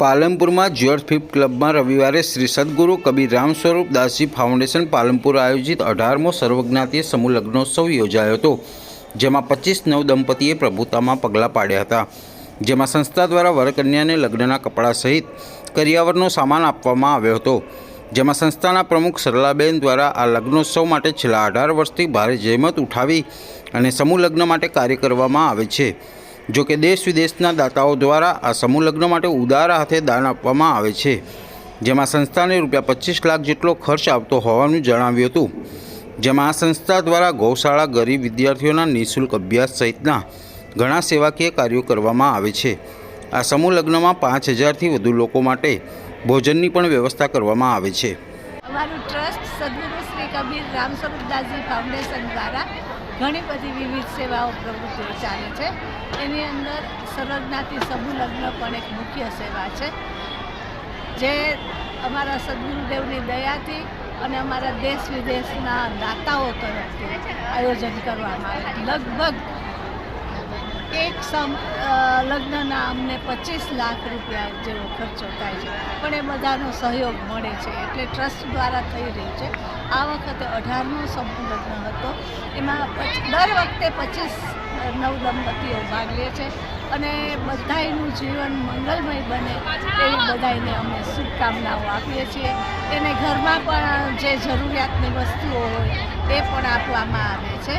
પાલનપુરમાં George fifth ક્લબમાં રવિવારે શ્રી સદગુરુ કબીર રામ સ્વરૂપ દાસજી ફાઉન્ડેશન પાલનપુર આયોજિત અઢારમો સર્વજ્ઞાતીય સમૂહ લગ્નોત્સવ યોજાયો હતો, જેમાં પચીસ નવ દંપતીએ પ્રભુતામાં પગલાં પાડ્યા હતા. જેમાં સંસ્થા દ્વારા વરકન્યાને લગ્નના કપડાં સહિત કરિયાવરનો સામાન આપવામાં આવ્યો હતો. જેમાં સંસ્થાના પ્રમુખ સરલાબેન દ્વારા આ લગ્નોત્સવ માટે છેલ્લા અઢાર વર્ષથી ભારે જહેમત ઉઠાવી અને સમૂહ લગ્ન માટે કાર્ય કરવામાં આવે છે. જો કે દેશ વિદેશના દાતાઓ દ્વારા આ સમૂહ લગ્ન માટે ઉદાર હાથે દાન આપવામાં આવે છે, જેમાં સંસ્થાને રૂપિયા પચીસ લાખ જેટલો ખર્ચ આવતો હોવાનું જણાવ્યું હતું. જેમાં આ સંસ્થા દ્વારા ગૌશાળા ગરીબ વિદ્યાર્થીઓના નિઃશુલ્ક અભ્યાસ સહિતના ઘણા સેવાકીય કાર્યો કરવામાં આવે છે. આ સમૂહ લગ્નમાં પાંચ હજારથી વધુ લોકો માટે ભોજનની પણ વ્યવસ્થા કરવામાં આવે છે. અમારું ટ્રસ્ટ સદગુરુ શ્રી કબીર રામસ્વરૂપદાસજી ફાઉન્ડેશન દ્વારા ઘણી બધી વિવિધ સેવાઓ પ્રવૃત્તિઓ ચાલે છે. એની અંદર સર્વજ્ઞાતિ સમૂહ લગ્ન પણ એક મુખ્ય સેવા છે. જે અમારા સદગુરુદેવની દયાથી અને અમારા દેશ વિદેશના દાતાઓ તરફથી આયોજન કરવામાં આવે. લગભગ એક સમ લગ્નના અમને પચીસ લાખ રૂપિયા જેવો ખર્ચો થાય છે. પણ એ બધાનો સહયોગ મળે છે, એટલે ટ્રસ્ટ દ્વારા થઈ રહ્યું છે. આ વખતે અઢારમો સમૂહ લગ્ન હતો. એમાં દર વખતે પચીસ નવ દંપતીઓ ભાગ લે છે અને બધાયનું જીવન મંગલમય બને એવી બધાયને અમે શુભકામનાઓ આપીએ છીએ. એને ઘરમાં પણ જે જરૂરિયાતની વસ્તુઓ હોય એ પણ આપવામાં આવે છે.